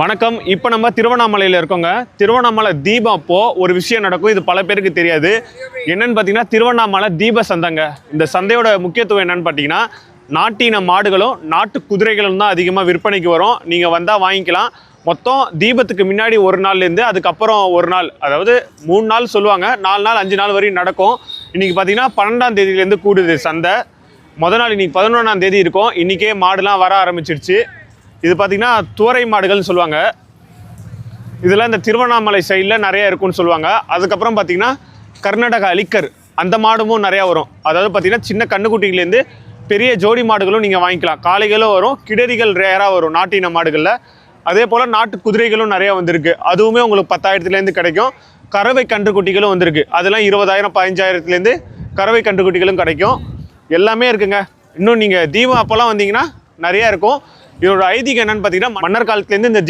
வணக்கம். இப்போ நம்ம திருவண்ணாமலையில் இருக்கோங்க. திருவண்ணாமலை தீபம் அப்போது ஒரு விஷயம் நடக்கும். இது பல பேருக்கு தெரியாது. என்னென்னு பார்த்தீங்கன்னா திருவண்ணாமலை தீப சந்தைங்க. இந்த சந்தையோட முக்கியத்துவம் என்னென்னு பார்த்தீங்கன்னா நாட்டின மாடுகளும் நாட்டு குதிரைகளும் தான் அதிகமாக விற்பனைக்கு வரும். நீங்கள் வந்தால் வாங்கிக்கலாம். மொத்தம் தீபத்துக்கு முன்னாடி ஒரு நாள்லேருந்து அதுக்கப்புறம் ஒரு நாள் அதாவது மூணு நாள் சொல்லுவாங்க. நாலு நாள் அஞ்சு நாள் வரையும் நடக்கும். இன்றைக்கி பார்த்தீங்கன்னா பன்னெண்டாம் தேதியிலேருந்து கூடுது சந்தை. முத நாள் இன்றைக்கி பதினொன்றாம் தேதி இருக்கும். இன்றைக்கே மாடுலாம் வர ஆரம்பிச்சிருச்சு. இது பார்த்தீங்கன்னா துவரை மாடுகள்னு சொல்லுவாங்க. இதெல்லாம் இந்த திருவண்ணாமலை சைடில் நிறைய இருக்கும்னு சொல்லுவாங்க. அதுக்கப்புறம் பார்த்தீங்கன்னா கர்நாடகா அலிக்கர் அந்த மாடுமும் நிறையா வரும். அதாவது பார்த்தீங்கன்னா சின்ன கண்ணுக்குட்டிலேருந்து பெரிய ஜோடி மாடுகளும் நீங்கள் வாங்கிக்கலாம். காளைகளும் வரும் கிடரிகள் ரேராக வரும் நாட்டின மாடுகளில். அதே போல் நாட்டு குதிரைகளும் நிறையா வந்திருக்கு. அதுவுமே உங்களுக்கு பத்தாயிரத்துலேருந்து கிடைக்கும். கறவை கன்றுக்குட்டிகளும் வந்திருக்கு. அதெல்லாம் இருபதாயிரம் பதினஞ்சாயிரத்துலேருந்து கறவை கன்றுக்குட்டிகளும் கிடைக்கும். எல்லாமே இருக்குங்க. இன்னும் நீங்கள் தீபம் அப்போல்லாம் வந்தீங்கன்னா நிறையா இருக்கும். இதோட ஐதீகம் என்னன்னு பார்த்தீங்கன்னா மன்னர் காலத்துலேருந்து இந்த